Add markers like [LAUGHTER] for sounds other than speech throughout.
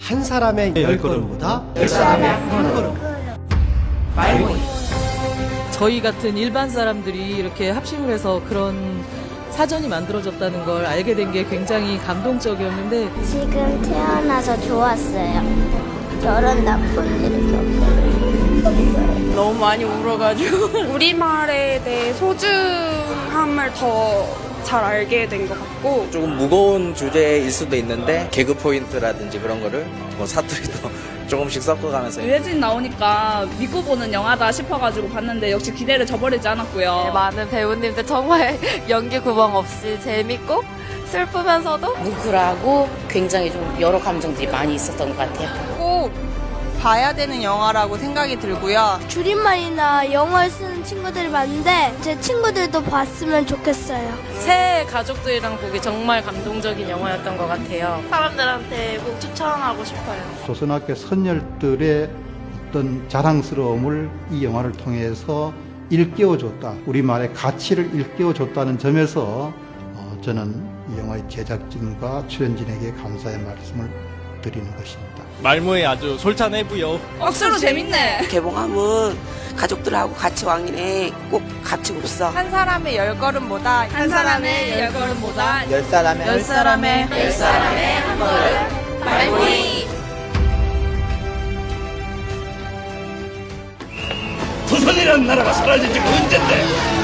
한 사람의 열 걸음보다 저희 같은 일반 사람들이 이렇게 합심을 해서 그런 사전이 만들어졌다는 걸 알게 된 게 굉장히 감동적이었는데 지금 태어나서 좋았어요. 저런 나쁜 없어요. 너무 많이 울어가지고 [LAUGHS] 우리말에 대해 소중함을 더 잘 알게 된 것 같고 조금 무거운 주제일 수도 있는데 개그 포인트라든지 그런 거를 뭐 사투리도 [LAUGHS] 조금씩 섞어가면서 유해진 나오니까 믿고 보는 영화다 싶어가지고 봤는데 역시 기대를 저버리지 않았고요. 네, 많은 배우님들 정말 [LAUGHS] 연기 구멍 없이 재밌고 슬프면서도 뭉클하고 굉장히 좀 여러 감정들이 많이 있었던 것 같아요. 꼭 봐야 되는 영화라고 생각이 들고요. 줄임말이나 영어를 쓰는 친구들이 많은데 제 친구들도 봤으면 좋겠어요. 새 가족들이랑 보기 정말 감동적인 영화였던 것 같아요. 사람들한테 꼭 추천하고 싶어요. 조선학교 선열들의 어떤 자랑스러움을 이 영화를 통해서 일깨워줬다. 우리말의 가치를 일깨워줬다는 점에서 어, 저는 이 영화의 제작진과 출연진에게 감사의 말씀을 드리는 것입니다. 말모에 아주 솔찬해부요. 억수로 재밌네. 개봉하면 가족들하고 같이 왕이네 꼭 같이 울었어. 한 사람의 열 걸음보다 한 사람의 열 걸음보다 열 사람의 열 사람의 조선이라는 나라가 사라진 지가 언젠데?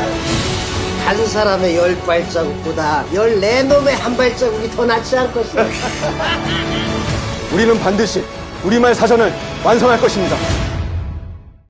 한 사람의 열 발자국보다 열네 놈의 한 발자국이 더 낫지 않을 것이다. [LAUGHS] 우리는 반드시 우리말 사전을 완성할 것입니다.